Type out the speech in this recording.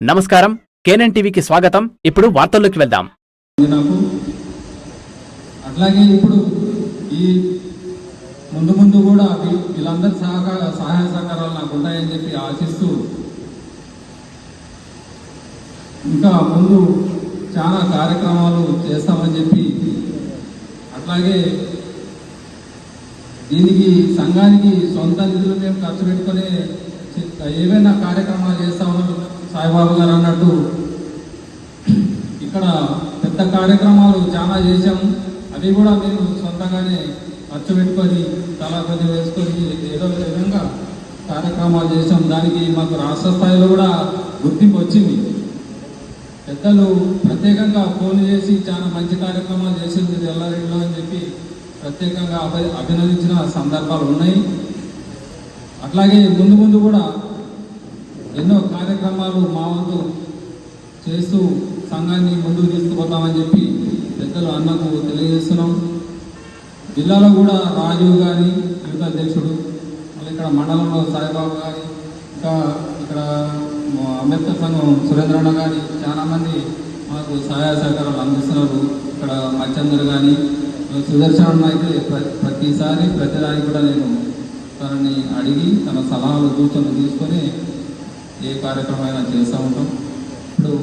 నమస్కారం. కేనన్ టీవీకి స్వాగతం. ఇప్పుడు వార్తల్లోకి వెళ్దాం. నాకు అట్లాగే ఇప్పుడు ఈ ముందు ముందు కూడా వీళ్ళందరి సహకార సహాయ సహకారాలు నాకు ఉంటాయని చెప్పి ఆశిస్తూ ఇంకా ముందు చాలా కార్యక్రమాలు చేస్తామని చెప్పి అట్లాగే దీనికి సంఘానికి సొంత నిధులు మేము ఖర్చు పెట్టుకునే ఏవైనా కార్యక్రమాలు చేస్తాం సాయిబాబు గారు అన్నట్టు ఇక్కడ పెద్ద కార్యక్రమాలు చాలా చేశాము. అవి కూడా మేము సొంతంగానే ఖర్చు పెట్టుకొని చాలా కొద్ది వేసుకొని ఏదో విధంగా కార్యక్రమాలు చేశాం దానికి మాకు రాష్ట్ర స్థాయిలో కూడా గుర్తింపు వచ్చింది. పెద్దలు ప్రత్యేకంగా ఫోన్ చేసి చాలా మంచి కార్యక్రమాలు చేసింది ఎల్లారెడ్డిలో అని చెప్పి ప్రత్యేకంగా అభి అభినందించిన సందర్భాలు ఉన్నాయి. అట్లాగే ముందు ముందు కూడా ఎన్నో కార్యక్రమాలు మా వంతు చేస్తూ సంఘాన్ని ముందుకు తీసుకుపోతామని చెప్పి పెద్దలు అన్నకు తెలియజేస్తున్నాం. జిల్లాలో కూడా రాజీవ్ గారి యువత అధ్యక్షుడు మళ్ళీ ఇక్కడ మండలంలో సాయిబాబు గారి ఇంకా ఇక్కడ అంబేద్కర్ సంఘం సురేంద్రన్న గారి చాలామంది మాకు సహాయ సహకారాలు అందిస్తున్నారు. ఇక్కడ మచ్చందర్ కానీ సుదర్శన్ అయితే ప్రతిసారి ప్రతిదానికి కూడా నేను తనని అడిగి తన సలహాలు సూచనలు తీసుకొని ఏ కార్యక్రమం అయినా చేస్తూ ఉంటాం ఇప్పుడు